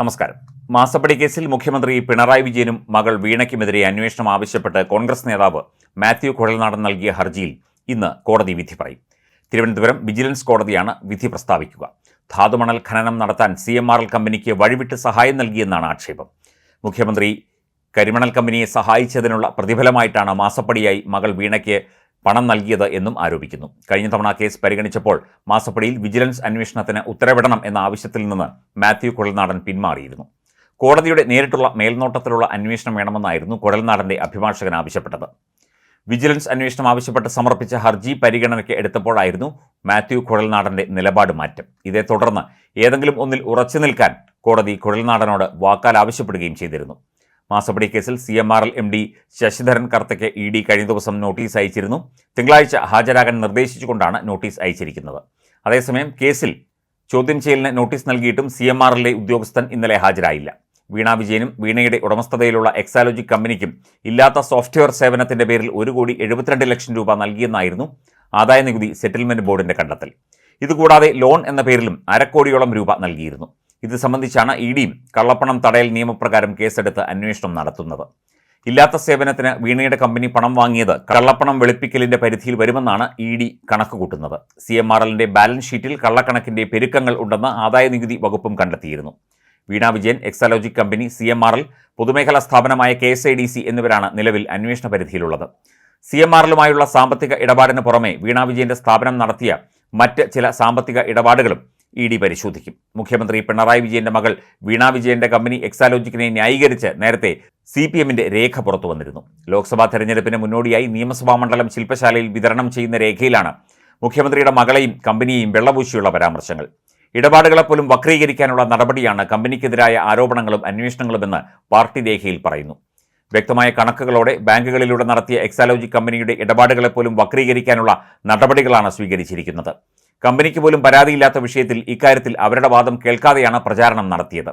നമസ്കാരം. മാസപ്പടി കേസിൽ മുഖ്യമന്ത്രി പിണറായി വിജയനും മകൾ വീണയ്ക്കുമെതിരെ അന്വേഷണം ആവശ്യപ്പെട്ട് കോൺഗ്രസ് നേതാവ് മാത്യു കുഴൽനാടൻ നൽകിയ ഹർജിയിൽ ഇന്ന് കോടതി വിധി പറയും. തിരുവനന്തപുരം വിജിലൻസ് കോടതിയാണ് വിധി പ്രസ്താവിക്കുക. ധാതുമണൽ ഖനനം നടത്താൻ സി എം ആർ എൽ കമ്പനിക്ക് വഴിവിട്ട് സഹായം നൽകിയെന്നാണ് ആക്ഷേപം. മുഖ്യമന്ത്രി കരിമണൽ കമ്പനിയെ സഹായിച്ചതിനുള്ള പ്രതിഫലമായിട്ടാണ് മാസപ്പടിയായി മകൾ വീണയ്ക്ക് പണം നൽകിയത് എന്നും ആരോപിക്കുന്നു. കഴിഞ്ഞ തവണ കേസ് പരിഗണിച്ചപ്പോൾ മാസപ്പടിയിൽ വിജിലൻസ് അന്വേഷണത്തിന് ഉത്തരവിടണം എന്ന ആവശ്യത്തിൽ നിന്ന് മാത്യു കുഴൽനാടൻ പിന്മാറിയിരുന്നു. കോടതിയുടെ നേരിട്ടുള്ള മേൽനോട്ടത്തിലുള്ള അന്വേഷണം വേണമെന്നായിരുന്നു കുഴൽനാടന്റെ അഭിഭാഷകൻ ആവശ്യപ്പെട്ടത്. വിജിലൻസ് അന്വേഷണം ആവശ്യപ്പെട്ട് സമർപ്പിച്ച ഹർജി പരിഗണനയ്ക്ക് എടുത്തപ്പോഴായിരുന്നു മാത്യു കുഴൽനാടന്റെ നിലപാട് മാറ്റം. ഇതേ തുടർന്ന് ഏതെങ്കിലും ഒന്നിൽ ഉറച്ചു നിൽക്കാൻ കോടതി കുഴൽനാടനോട് വാക്കാൽ ആവശ്യപ്പെടുകയും ചെയ്തിരുന്നു. മാസപ്പടി കേസിൽ C M R L M D Sasidharan കർത്തയ്ക്ക് E D കഴിഞ്ഞ ദിവസം നോട്ടീസ് അയച്ചിരുന്നു. തിങ്കളാഴ്ച ഹാജരാകാൻ നിർദ്ദേശിച്ചുകൊണ്ടാണ് നോട്ടീസ് അയച്ചിരിക്കുന്നത്. അതേസമയം കേസിൽ ചോദ്യം ചെയ്യലിന് നോട്ടീസ് നൽകിയിട്ടും സി എം ആർ എല്ലിലെ ഉദ്യോഗസ്ഥൻ ഇന്നലെ ഹാജരായില്ല. വീണ വിജയനും വീണയുടെ ഉടമസ്ഥതയിലുള്ള എക്സാലോജി കമ്പനിക്കും ഇല്ലാത്ത സോഫ്റ്റ്വെയർ സേവനത്തിന്റെ പേരിൽ ഒരു കോടി എഴുപത്തിരണ്ട് ലക്ഷം രൂപ നൽകിയെന്നായിരുന്നു ആദായ നികുതി സെറ്റിൽമെന്റ് ബോർഡിന്റെ കണ്ടെത്തൽ. ഇതുകൂടാതെ ലോൺ എന്ന പേരിലും അരക്കോടിയോളം രൂപ നൽകിയിരുന്നു. ഇത് സംബന്ധിച്ചാണ് ഇ കള്ളപ്പണം തടയൽ നിയമപ്രകാരം കേസെടുത്ത് അന്വേഷണം നടത്തുന്നത്. ഇല്ലാത്ത സേവനത്തിന് വീണയുടെ കമ്പനി പണം വാങ്ങിയത് കള്ളപ്പണം വെളുപ്പിക്കലിന്റെ പരിധിയിൽ വരുമെന്നാണ് ഇ ഡി കണക്കുകൂട്ടുന്നത്. സി എം ആർ എല്ലിന്റെ ബാലൻസ് ഷീറ്റിൽ കള്ളക്കണക്കിന്റെ പെരുക്കങ്ങൾ ഉണ്ടെന്ന് ആദായ നികുതി വകുപ്പും കണ്ടെത്തിയിരുന്നു. Veena Vijayan Exalogic company C M R L പൊതുമേഖലാ സ്ഥാപനമായ K S I D C എന്നിവരാണ് നിലവിൽ അന്വേഷണ പരിധിയിലുള്ളത്. സി എം ആർ എല്ലുമായുള്ള സാമ്പത്തിക ഇടപാടിന് പുറമെ വീണ വിജയന്റെ സ്ഥാപനം നടത്തിയ മറ്റ് ചില സാമ്പത്തിക ഇടപാടുകളും ഇ ഡി പരിശോധിക്കും. മുഖ്യമന്ത്രി പിണറായി വിജയന്റെ മകൾ വീണ വിജയന്റെ കമ്പനി എക്സാലോജിക്കിനെ ന്യായീകരിച്ച് നേരത്തെ സി പി എമ്മിന്റെ രേഖ പുറത്തു വന്നിരുന്നു. ലോക്സഭാ തെരഞ്ഞെടുപ്പിന് മുന്നോടിയായി നിയമസഭാ മണ്ഡലം ശില്പശാലയിൽ വിതരണം ചെയ്യുന്ന രേഖയിലാണ് മുഖ്യമന്ത്രിയുടെ മകളെയും കമ്പനിയെയും വെള്ളപൂശിയുള്ള പരാമർശങ്ങൾ. ഇടപാടുകളെപ്പോലും വക്രീകരിക്കാനുള്ള നടപടിയാണ് കമ്പനിക്കെതിരായ ആരോപണങ്ങളും അന്വേഷണങ്ങളുമെന്ന് പാർട്ടി രേഖയിൽ പറയുന്നു. വ്യക്തമായ കണക്കുകളോടെ ബാങ്കുകളിലൂടെ നടത്തിയ എക്സാലോജി കമ്പനിയുടെ ഇടപാടുകളെപ്പോലും വക്രീകരിക്കാനുള്ള നടപടികളാണ് സ്വീകരിച്ചിരിക്കുന്നത്. കമ്പനിക്ക് പോലും പരാതിയില്ലാത്ത വിഷയത്തിൽ ഇക്കാര്യത്തിൽ അവരുടെ വാദം കേൾക്കാതെയാണ് പ്രചാരണം നടത്തിയത്.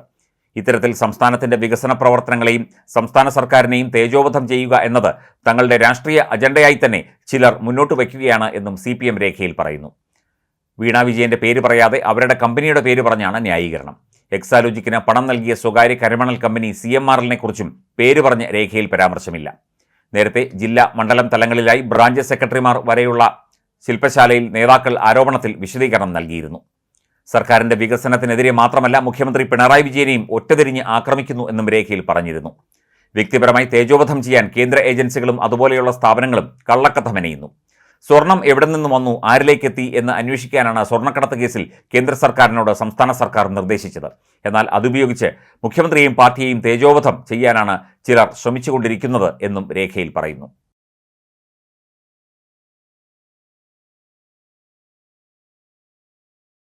ഇത്തരത്തിൽ സംസ്ഥാനത്തിന്റെ വികസന പ്രവർത്തനങ്ങളെയും സംസ്ഥാന സർക്കാരിനെയും തേജോവധം ചെയ്യുക എന്നത് തങ്ങളുടെ രാഷ്ട്രീയ അജണ്ടയായി തന്നെ ചിലർ മുന്നോട്ട് വയ്ക്കുകയാണ് എന്നും സി രേഖയിൽ പറയുന്നു. വീണ വിജയന്റെ പേര് പറയാതെ അവരുടെ കമ്പനിയുടെ പേര് പറഞ്ഞാണ് ന്യായീകരണം. എക്സാലോജിക്കിന് പണം നൽകിയ സ്വകാര്യ കരിമണൽ കമ്പനി സി എം ആർ എല്ലിനെ കുറിച്ചും പേര് പറഞ്ഞ് രേഖയിൽ പരാമർശമില്ല. നേരത്തെ ജില്ലാ മണ്ഡലം തലങ്ങളിലായി ബ്രാഞ്ച് സെക്രട്ടറിമാർ വരെയുള്ള ശില്പശാലയിൽ നേതാക്കൾ ആരോപണത്തിൽ വിശദീകരണം നൽകിയിരുന്നു. സർക്കാരിന്റെ വികസനത്തിനെതിരെ മാത്രമല്ല മുഖ്യമന്ത്രി പിണറായി വിജയനെയും ഒറ്റതിരിഞ്ഞ് ആക്രമിക്കുന്നു എന്നും രേഖയിൽ പറഞ്ഞിരുന്നു. വ്യക്തിപരമായി തേജോവധം ചെയ്യാൻ കേന്ദ്ര ഏജൻസികളും അതുപോലെയുള്ള സ്ഥാപനങ്ങളും കള്ളക്കഥ മെനയുന്നു സ്വർണം എവിടെ നിന്ന് വന്നു ആരിലേക്കെത്തി എന്ന് അന്വേഷിക്കാനാണ് സ്വർണക്കടത്ത് കേസിൽ കേന്ദ്ര സർക്കാരിനോട് സംസ്ഥാന സർക്കാർ നിർദ്ദേശിച്ചത്. എന്നാൽ അതുപയോഗിച്ച് മുഖ്യമന്ത്രിയെയും പാർട്ടിയെയും തേജോവധം ചെയ്യാനാണ് ചിലർ ശ്രമിച്ചുകൊണ്ടിരിക്കുന്നത് എന്നും രേഖയിൽ പറയുന്നു.